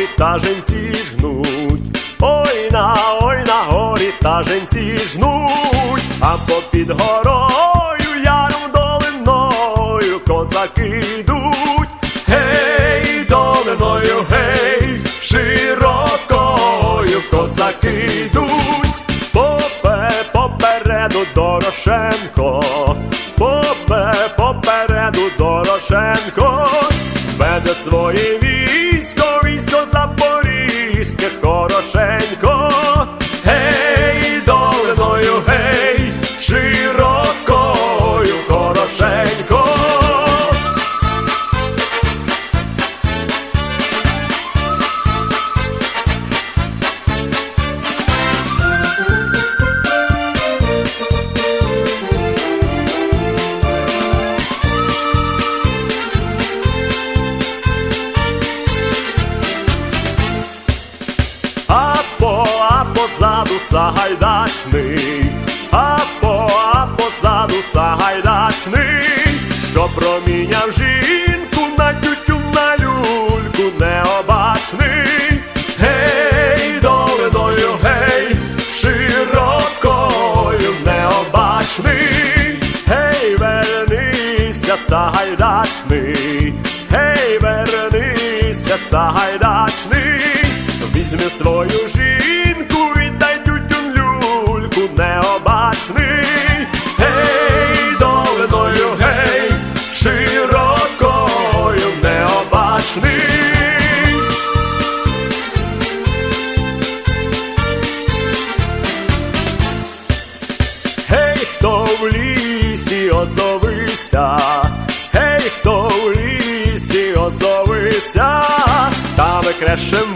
горі таженці жнуть, ой на, ой на горі таженці жнуть, а попід горою яром долиною козаки йдуть, гей, долиною, гей, широкою козаки йдуть, попе попереду Дорошенко, попе попереду Дорошенко, веде своє військо, позаду Сагайдачний, а по, а позаду Сагайдачний, що проміняв жінку на тютю на люльку необачний. Гей, долиною, гей, широкою необачний. Гей, вернися, Сагайдачний, гей, вернися, Сагайдачний. Візьми свою жінку, необачний. Гей, широкою необачний. Гей, хто в лісі озовися, гей, хто в лісі озовися, та ми крешем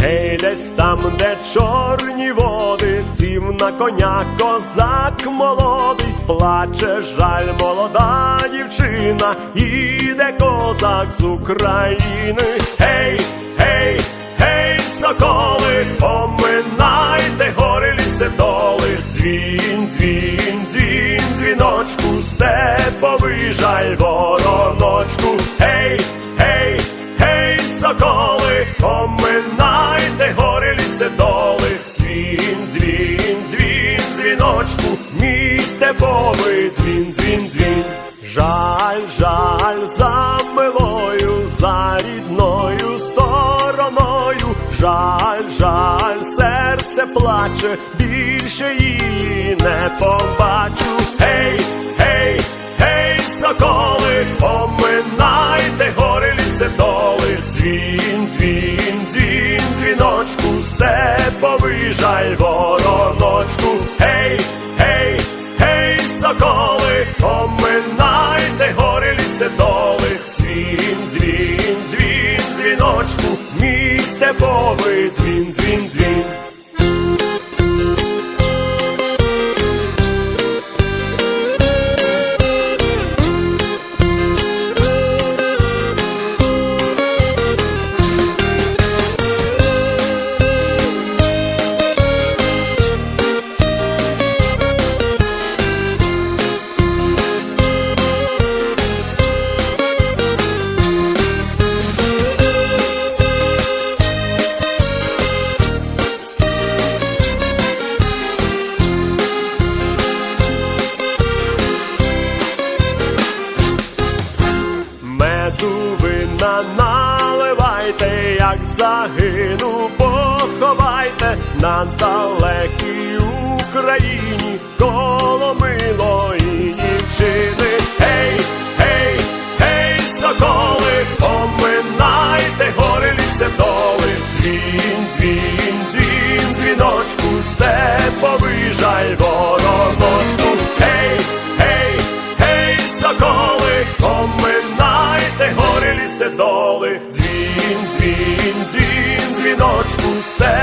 Гей, десь там, де чорні води, сів на коня козак молодий, плаче жаль молода дівчина, іде козак з України. Гей, соколи, поминайте гори ліси доли, дзвін, дзвін, дзвін, дзвіночку, степовий жаль вороночку. Гей, гей, гей, соколи, поминайте гори ліси доли, дзвін, дзвін, дзвін, дзвіночку, мій степовий дзвін, дзвін, дзвін. Жаль, жаль за жаль, жаль, серце плаче, більше її не побачу. Гей, гей, гей, соколи, поминайте гори ліси доли, дзвін, дзвін, дзвін, дзвіночку, степовий жаль вороночку. Гей, гей, гей, соколи, дзвіночку, мій степовий дзвін, дзвін, дзвін. Наливайте, як загину, поховайте на далекій Україні коло милої дівчини. Гей, гей, гей, соколи, поминайте гори лісе доли, дзвін, дзвін, поле, дзвін, дзвін, дзвін, дзвіночку степовий.